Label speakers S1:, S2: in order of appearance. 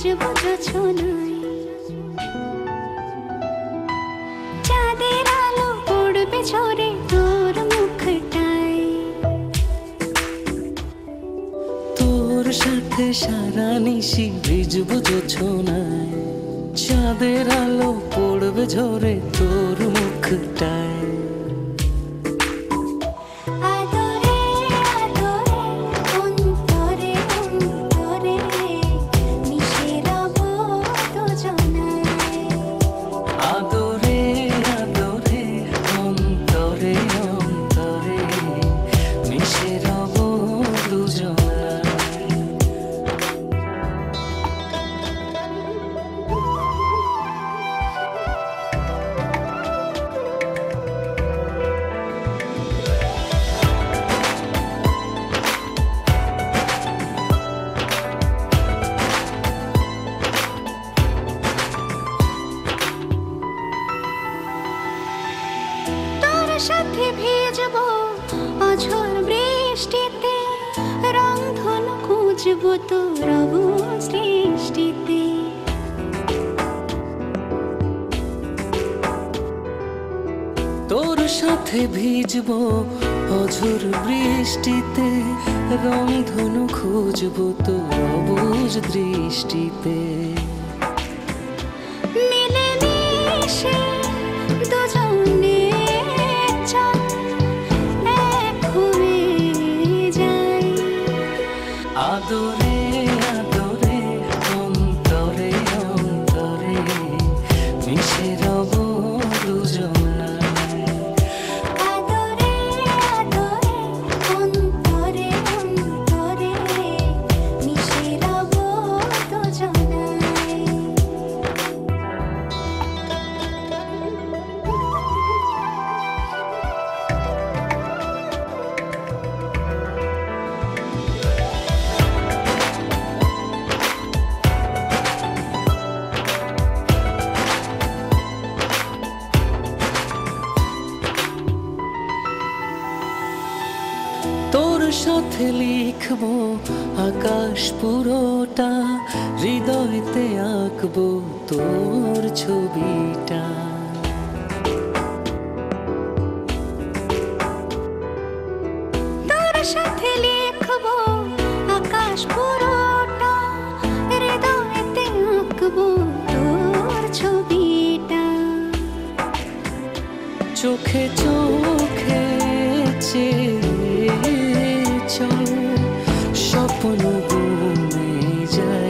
S1: অজব রচনায় চাঁদের আলো পড়বে ঝরে তোর মুখটায়।
S2: তোর সাথে সারা
S1: নিশি ভিজব রচনায় চাঁদের আলো পড়বে ঝরে
S2: তোর মুখটায়। সাথে ভিজবো, অঝোর বৃষ্টিতে রংধন খুঁজবো তোর সৃষ্টিতে
S1: তোর সাথে ভিজবো, অঝোর বৃষ্টিতে রংধনু খুঁজবো তোর অবুজ দৃষ্টিতে। adorei. সাথে লিখব আকাশ পুরোটা হৃদয়তে আঁকবো তোর ছবিটা।
S2: তোর সাথে লিখব আকাশ পুরোটা হৃদয়তে আঁকবো তোর ছবিটা।
S1: চোখে চোখে চেয়ে
S2: सपनों को जाए।